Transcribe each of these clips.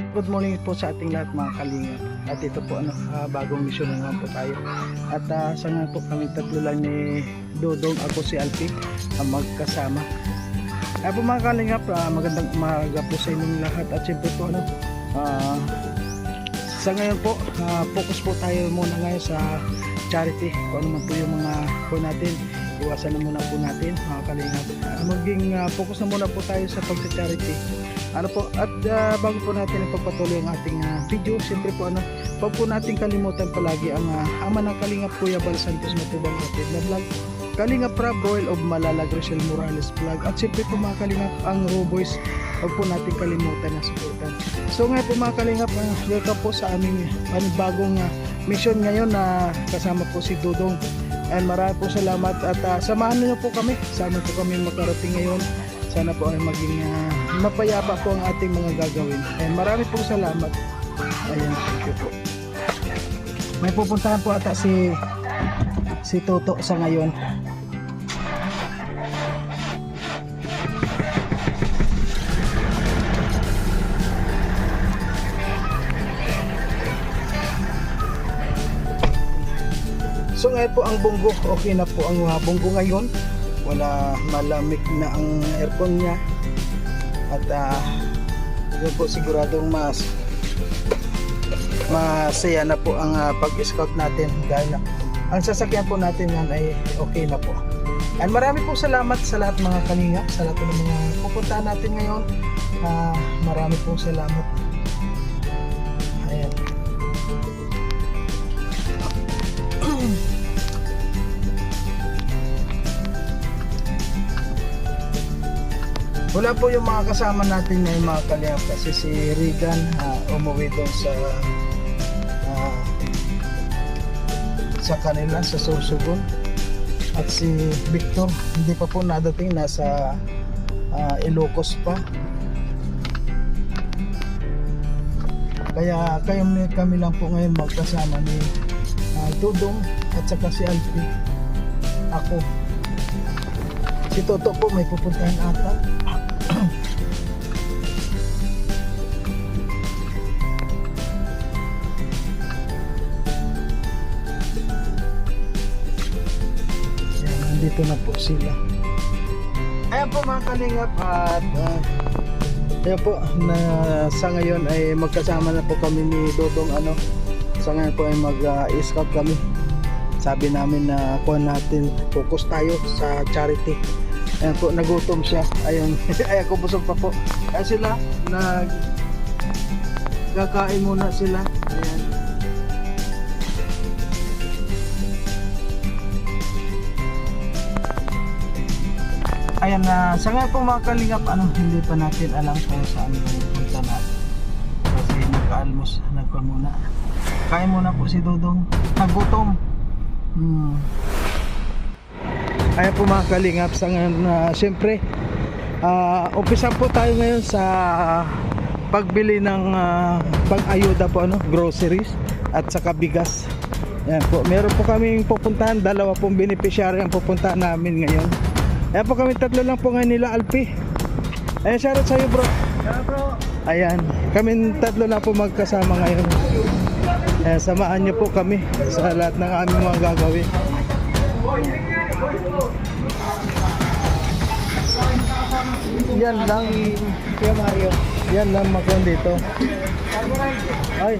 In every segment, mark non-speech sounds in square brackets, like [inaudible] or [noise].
Good morning po sa ating lahat mga kalinga. At ito po ano, ah, bagong misyon na naman po tayo. At uh, sa nga po kami tatlo lang ni Dodong, ako si Alpi, ang magkasama. Kaya po mga kalingap, ah, magandang umaga po sa inyong lahat. At syempre po ano, ah, sa ngayon po, ah, focus po tayo muna ngayon sa charity. Kung ano man po yung mga po natin, iwasan na muna po natin mga kalingap. Ah, maging ah, focus na muna po tayo sa pagsa-charity ano po at ah, bago po natin ipagpatuloy ang ating ah, video siyempre po ano wag po natin kalimutan palagi ang ah, ama ng Kalingap Kuya Bal Santos Matubang Atid na vlog. Kalingap Rob Royal of Malala Grisel Morales vlog. At siyempre po mga Kalingap ang Raw Boys wag po natin kalimutan na supportan so ngayon po mga Kalingap ah, welcome po sa aming panibagong uh, mission ngayon na kasama po si Dudong and marami po salamat at ah, samahan niyo po kami. Sana po kami makarating ngayon. Sana po ay maging ah, mapayapa po ang ating mga gagawin. And marami pong salamat. Ayan, thank you po. May pupuntahan po ata si si Toto sa ngayon. So ngayon po ang bunggo, okay na po ang bunggo ngayon. Wala malamig na ang aircon niya at uh, yun po siguradong mas masaya na po ang ah, pag-scout natin dahil na, ang sasakyan po natin yan ay okay na po. And marami po salamat sa lahat mga kalinga sa lahat ng mga pupuntahan natin ngayon. Ah, marami po salamat Wala po yung mga kasama natin ngayon mga kaliyap kasi si Regan ah, umuwi doon sa ah, sa kanila sa Sorsogon. At si Victor hindi pa po nadating nasa ah, Ilocos pa. Kaya kayo kami lang po ngayon magkasama ni ah, Dudong at saka si Alfie. Ako. Si Toto po may pupuntahan ata Yan, nandito na po sila. Ayan po mga kalingap at uh, ayan po na sa ngayon ay magkasama na po kami ni Dodong ano sa ngayon po ay mag-scout kami sabi namin na kuha natin focus tayo sa charity ayan po nagutom siya ayan [laughs] ayan ko busog pa po ayan sila nag kakain muna sila ayan Ayan na, sa nga po mga kalingap, ano, hindi pa natin alam kung saan yung punta natin. Kasi nagka-almos, nagpa muna. Kain muna po si Dudong. Nagutom. Hmm. Ayan po mga kalingap, sa ngayon na, siyempre, ah umpisa po tayo ngayon sa pagbili ng ah, pag-ayuda po, ano, groceries at saka bigas. Ayan po, meron po kaming pupuntahan, dalawa pong beneficiary ang pupuntahan namin ngayon. Ayan po kami tatlo lang po ngayon nila Alpi. Ayan, shoutout sa'yo bro. bro. Ayan, kami tatlo lang po magkasama ngayon. Ayan, samahan niyo po kami sa lahat ng aming mga gagawin. Yan lang. Kuya Mario. Yan lang makon dito. Ay.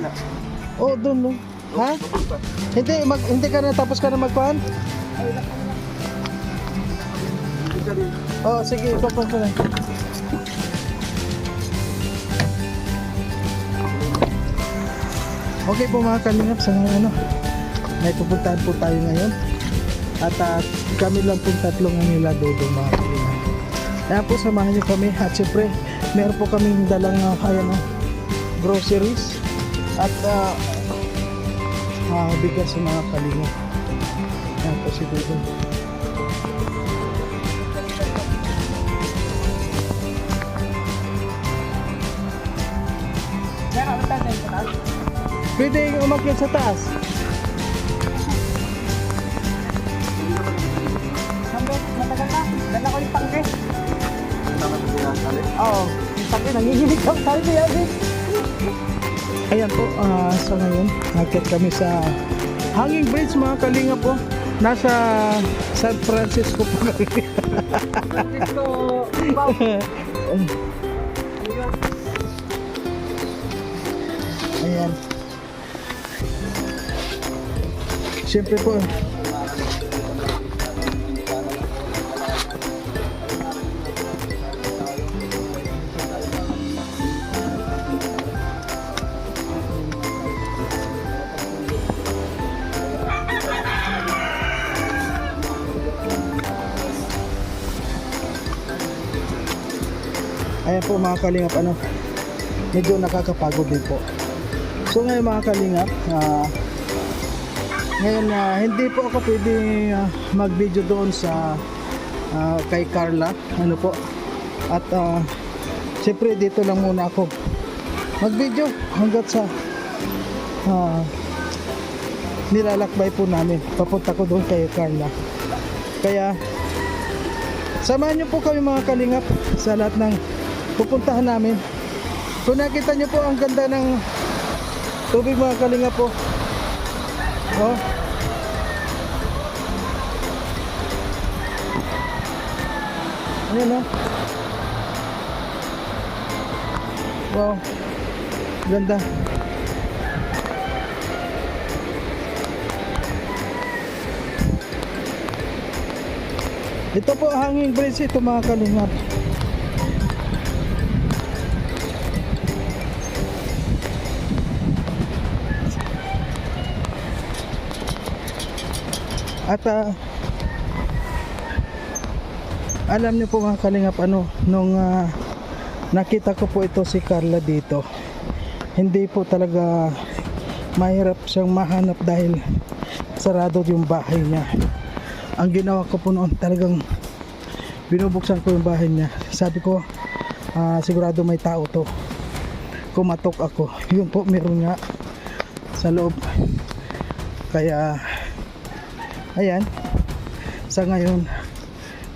Kabila. Oh, doon no. Ha? Hindi, mag, hindi ka na tapos ka na magpahan? Oh, sige, papan ko na. Okay po mga kalingap sa ano, may pupuntahan po tayo ngayon. At ah, kami lang pong tatlong ang nila dudong mga kalingap. Kaya po samahan niyo kami at syempre meron po kaming dalang uh, ayan, ah, groceries at ah, ah, bigas sa mga kalingap. Ayan po si Dudong. Pwede umakyat sa taas. Matagal na. Dala ko yung pinasali. Oo. Yung tangke, nanginginig ako tayo niya. Ayan po, ah, sa ngayon, nakit kami sa Hanging Bridge mga kalinga po. Nasa San Francisco po kami. Wow. [laughs] Ayan. Siyempre po, Ayan po mga kalingap, ano, medyo nakakapagod din po. So ngayon mga kalingap, ah, ngayon ah, hindi po ako pwede ah, mag-video doon sa ah, kay Carla, ano po. At uh, siyempre dito lang muna ako mag-video hanggat sa ah, nilalakbay po namin. Papunta ko doon kay Carla. Kaya samahan niyo po kami mga kalingap sa lahat ng pupuntahan namin. Kung nakita niyo po ang ganda ng tubig mga kalingap po. Oh. Ayan oh. Wow. Ganda. Ito po hanging bridge ito mga kalingap. At ah, alam niyo po mga kalingap ano, nung ah, nakita ko po ito si Carla dito, hindi po talaga mahirap siyang mahanap dahil sarado yung bahay niya. Ang ginawa ko po noon talagang binubuksan ko yung bahay niya. Sabi ko, ah, sigurado may tao to. Kumatok ako. Yun po, meron nga sa loob. Kaya ayan. Sa ngayon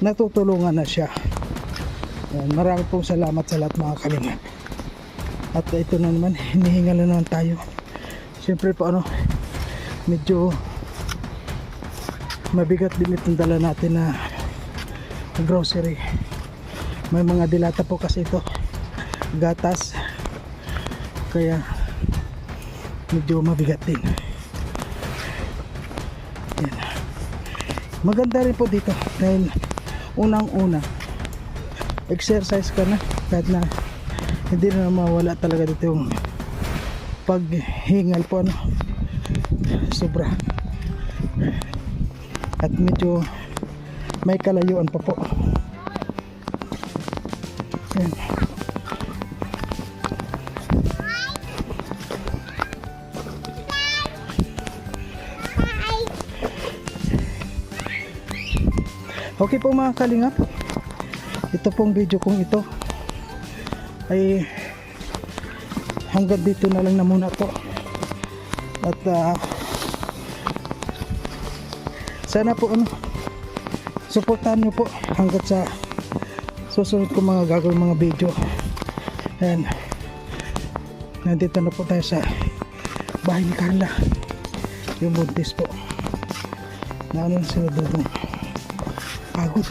natutulungan na siya. Ayan, marami pong salamat sa lahat mga kalinga. At ito na naman hinihinga na naman tayo. Siyempre po ano medyo mabigat din itong dala natin na grocery. May mga dilata po kasi ito. Gatas. Kaya medyo mabigat din Maganda rin po dito dahil unang-una exercise ka na kahit na hindi na mawala talaga dito yung paghingal po ano? Sobra. At medyo may kalayuan pa po. Yan Okay po mga kalingap. Ito pong video kong ito ay hanggang dito na lang na muna po. At ah, sana po ano suportahan nyo po hanggat sa susunod ko mga gagawin mga video. And nandito na po tayo sa bahay ni Carla. Yung buntis po. Na ano sila dudong pagod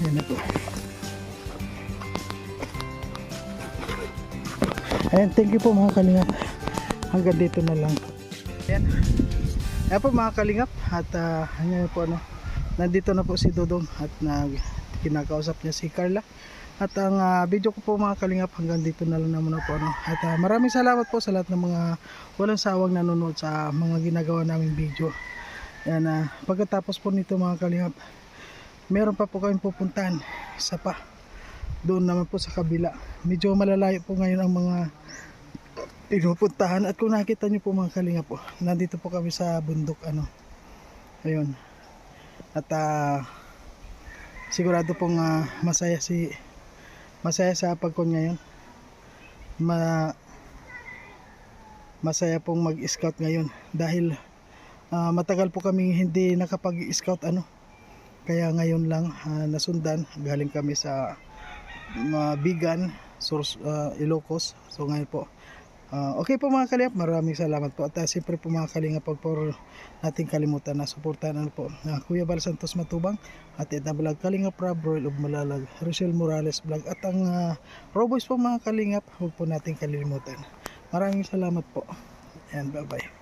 yan na po Ayan, thank you po mga kalingap. Hanggang dito na lang. Ayan. Ayan po mga kalingap. At uh, ano po ano. Nandito na po si Dodong at nag kinakausap niya si Carla. At ang ah, video ko po mga kalingap hanggang dito na lang naman po ano. At ah, maraming salamat po sa lahat ng mga walang sawang nanonood sa mga ginagawa naming video. Yan ah, pagkatapos po nito mga kalingap, meron pa po kayong pupuntahan. Isa pa. Doon naman po sa kabila. Medyo malalayo po ngayon ang mga pinupuntahan at kung nakita niyo po mga kalingap po, nandito po kami sa bundok ano. Ayun. At ah, sigurado pong ah, masaya si masaya sa pagkon ngayon. Ma masaya pong mag-scout ngayon dahil ah, matagal po kami hindi nakapag-scout ano. Kaya ngayon lang ah, nasundan galing kami sa mga Bigan, Source ah, Ilocos. So ngayon po Ah, okay po mga kalingap, maraming salamat po. At uh, siyempre po mga kalingap, pag nating kalimutan na suportahan ano po na Kuya Bal Santos Matubang at Edna Vlog, Kalingap Rob, Royal of Malalag, Rochelle Morales Vlog at ang uh, Roboys po mga kalingap, huwag po nating kalimutan. Maraming salamat po. And bye bye.